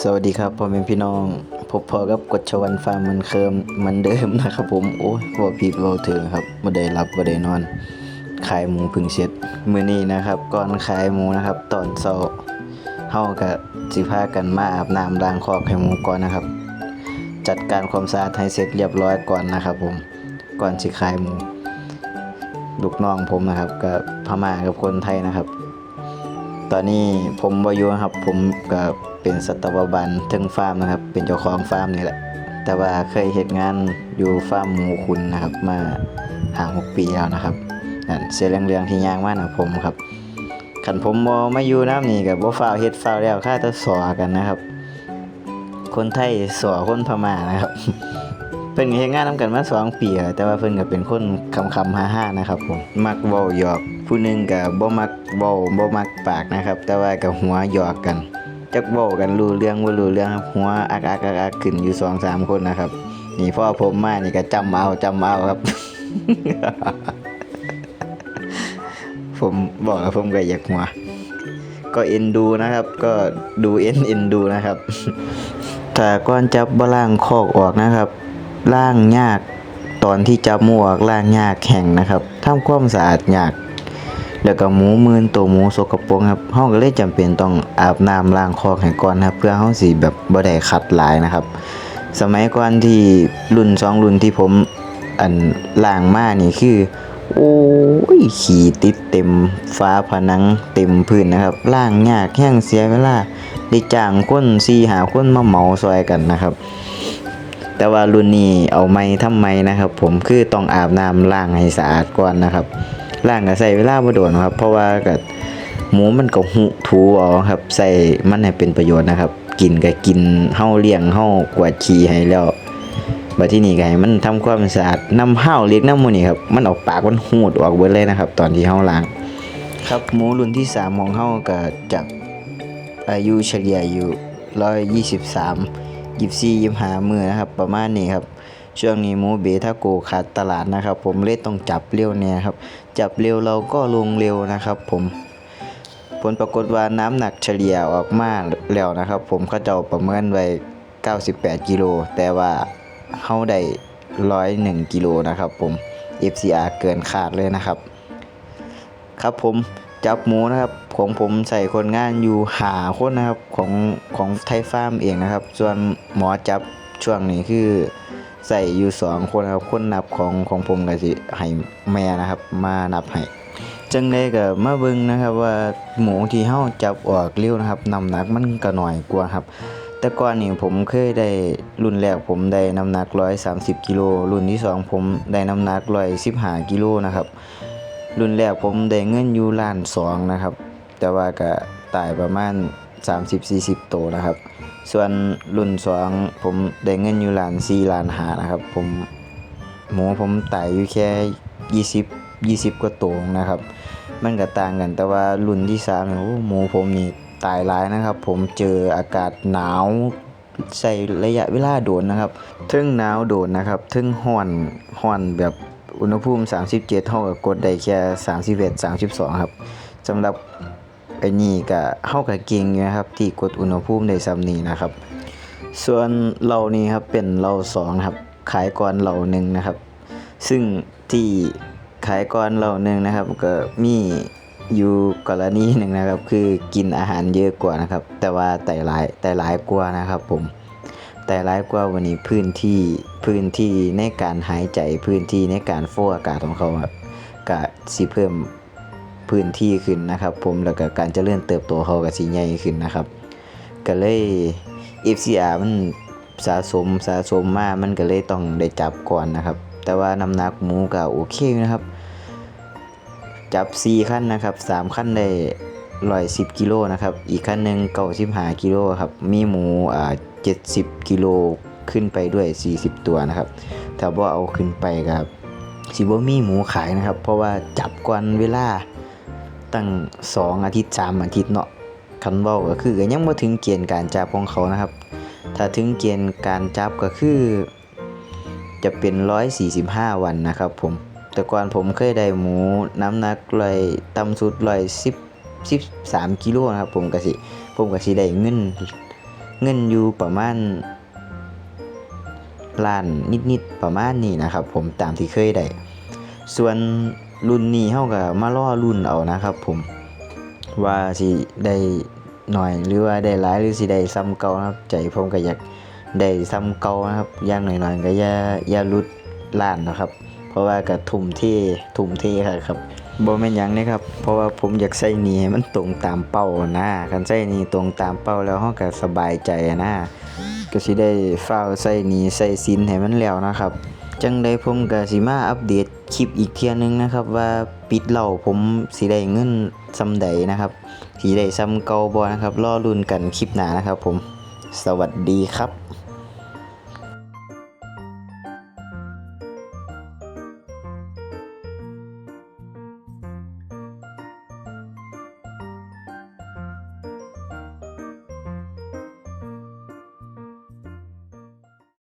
สวัสดีครับพ่อแม่พี่น้องพบพอกับกดชวันฟาร์มเหมันเคิมเหมันเดิมนะครับผมโอ้ยพอพีบเราถึงครับบ่ได้รับบ่ได้นอน ขายหมูพึ่งเสร็จมื้อนี้นะครับ ก่อนขายหมูนะครับ ตอนเช้าเฮาก็สิพากันมาอาบน้ำล้างคอกให้หมูก่อนนะครับ จัดการความสะอาดให้เสร็จเรียบร้อยก่อนนะครับ ผมก่อนสิขายหมูลูกน้องผมนะครับกับพม่ากับคนไทยนะครับ ตอนนี้ผมบอยู่ครับผมก็ เป็นสัตวบาลเทึงฟาร์มนะครับ เป็นเจ้าของฟาร์มนี่แหละ แต่ว่าเคยเห็นงานอยู่ฟาร์มหมูคุณนะครับมาห่าหกปีแล้วนะครับนั่นเสียเรื่องๆที่ยางมากนะผมครับขันผมบอมาอยู่น้ำนี่กับบ่ฟ้าวเฮ็ดฟาวแล้วค่าแตะสอกันนะครับ คนไทยสอคนพม่านะครับ เพิ่นเฮ็ดงานนํกันมาสองปีแล้วแต่ว่าเพิ่นก็เป็นคนคำคำๆฮ่านะครับผมมักเว้าหยอกผู้หนึงก็บ่มักเว้าบ่มักปากนะครับ แต่ว่าก็หัวหยอกกัน จักเว้ากันรู้เรื่องบ่ารู้เรื่องครับหัวอักอักอักอักขึ้นอยู่สองสามคนนะครับ นี่พ่อผมมานี่ก็จำเอาจำเอาครับ ผมบอกแล้วผมก็อยากหัว ก็เอ็นดูนะครับ ก็ดูเอ็นเอ็นดูนะครับแต่ก่อนจับบล่างคอกออกนะครับล่างยากตอนที่จับหมูออกล่างยากแข็งนะครับทำความสะอาดยาก แล้วก็หมูมืนตัวหมูสกปรกครับเฮาก็เลยจำเป็นต้องอาบน้ำล้างคอกให้ก่อนนะครับ เพื่อเฮาสิแบบบ่ได้ขัดหลายนะครับ สมัยก่อนที่รุ่นสองรุ่นที่ผมอันล้างมานี่คือโอ้ยขี่ติดเต็มฟ้าผนังเต็มพื้นนะครับล้างยากแห้งเสียเวลาได้จ้างคนซีหาคนมาเหมาซอยกันนะครับ แต่ว่ารุ่นนี้เอาไม้ทำไมนะครับ ผมคือต้องอาบน้ำล้างให้สะอาดก่อนนะครับ ล้างก็ใส่เวลาบ่โดนครับ เพราะว่าก็หมูมันก็หุถูเอาครับ ใส่มันให้เป็นประโยชน์นะครับ กินก็กินเฮาเลี้ยงเฮากวาดขี้ให้แล้วบัดที่นี่ก็ให้มันทำความสะอาดน้ำห้าเล็กน้ำมูนี่ครับมันออกปากมันหูดออกเบิดเลยนะครับ ตอนที่เฮาล้าง ครับหมูรุ่นที่สามของเฮาก็จะอายุเฉลี่ยอยู่123 24 25มื้อนะครับ ประมาณนี้ครับ ช่วงนี้หมูเบทาโกขาดตลาดนะครับ ผมเลยต้องจับเร็วเนี่ยครับ จับเร็วเราก็ลงเร็วนะครับ ผมผลปรากฏว่าน้ำหนักเฉลี่ยออกมาแล้วนะครับ ผมเขาเจ้าประเมินไว้ 98 กิโล แต่ว่าเฮาได้ 101 กิโลนะครับ ผม FCR เกินคาดเลยนะครับ ครับผมจับหมูนะครับของผมใส่คนงานอยู่หาคนนะครับของของไทยฟาร์มเองนะครับ ส่วนหมอจับช่วงนี้คือ ใส่อยู่สองคนครับ คนนับของของผมก็สิให้แม่นะครับ มานับให้จังไดก็มาเบิ่งนะครับว่าหมูที่เฮาจับออกเร็วนะครับน้ำหนักมันก็น้อยกว่าครับ แต่ก่อนนี่ผมเคยได้รุ่นแรกผมได้น้ำหนัก 130กิโลรุ่นที่สองผมได้น้ำหนัก115กิโลนะครับ รุ่นแรกผมได้เงินอยู่ล้านสองนะครับ แต่ว่าก็ตายประมาณ 30-40โตวนะครับ ส่วนรุ่นสองผมได้เงินอยู่ล้านสี่ล้านหานะครับ ผมหมูผมตายอยู่แค่ 20 20 กว่าตัวนะครับ มันก็ต่างกันแต่ว่ารุ่นที่สามเนี่ยโอ้หมูผมนี่ตายหลายนะครับ ผมเจออากาศหนาวใส่ระยะเวลาโดนนะครับทึ่งหนาวโดนนะครับทึ่งห้อนห้อนแบบอุณหภูมิ 37เท่ากับกดได้แค่ 31 32 ครับสำหรับ ไอ้นี่ก็เฮาก็เก่งนะครับ ที่กดอุณหภูมิได้ซ้ำนี้นะครับ ส่วนเรานี่ครับเป็นเราสองครับ ขายก่อนเราหนึ่งนะครับ ซึ่งที่ขายก่อนเราหนึ่งนะครับ ก็มีอยู่กรณีหนึ่งนะครับ คือกินอาหารเยอะกว่านะครับ แต่ว่าแต่หลายแต่หลายกว่านะครับ ผม แต่หลายกว่าวันนี้พื้นที่พื้นที่ในการหายใจพื้นที่ในการโฟอากาศของเขาครับก็สิเพิ่ม พื้นที่ขึ้นนะครับ ผมแล้วก็การเจริญเติบโตเขาก็สิใหญ่ขึ้นนะครับ ก็เลย FCR มันสะสมสะสมมามันก็เลยต้องได้จับก่อนนะครับ แต่ว่าน้ำหนักหมูก็โอเคนะครับ จับ 4 ขั้นนะครับ 3 ขั้นได้110กิโลนะครับ อีกขั้นหนึ่ง95กิโลครับ มีหมูอ่า70กิโลขึ้นไปด้วย 40 ตัวนะครับ ถ้าบ่าเอาขึ้นไปครับสิบ่มีหมูขายนะครับ เพราะว่าจับก่อนเวลา ตั้ง 2 อาทิตย์ 3 อาทิตย์เนาะคันเว้าก็คือยังบ่ถึงเกณฑ์การจับของเขานะครับ ถ้าถึงเกณฑ์การจับก็คือ จะเป็น 145 วันนะครับผม แต่ก่อนผมเคยได้หมูน้ำหนักร้อยต่ำสุดร้อยสิบสิบสามกิโลนะครับผมก็สิผมก็สิได้เงินเงินอยู่ประมาณล้านนิดๆประมาณนี้นะครับ ผมตามที่เคยได้ส่วน รุ่นนี้เฮาก็มาล่อรุ่นเอานะครับ ผมว่าสิได้หน่อยหรือว่าได้หลายหรือสิได้ซ้ำเก่านะครับ ใจผมก็อยากได้ซ้ำเก่านะครับย่างหน่อยๆก็อย่าอย่าหลุดล้านนะครับ เพราะว่าก็ทุ่มเททุ่มทครับครับบ่แม่นหยังนะครับ เพราะว่าผมอยากใส่หนี้ให้มันตรงตามเป้านะคันใส่หนี้ตรงตามเป้าแล้วเฮาก็สบายใจนะก็สิได้ฟ้าใส่หนี้ใส่สินให้มันแล้วนะครับ จังใดผมก็สิมาอัปเดต คลิปอีกเที่ยนึงนะครับ ว่าปิดเหล่าผมสีได้เงินซำใดนะครับ สีได้ซ้ำเกาบอนะครับรอลุนกันคลิปหนานะครับผมสวัสดีครับ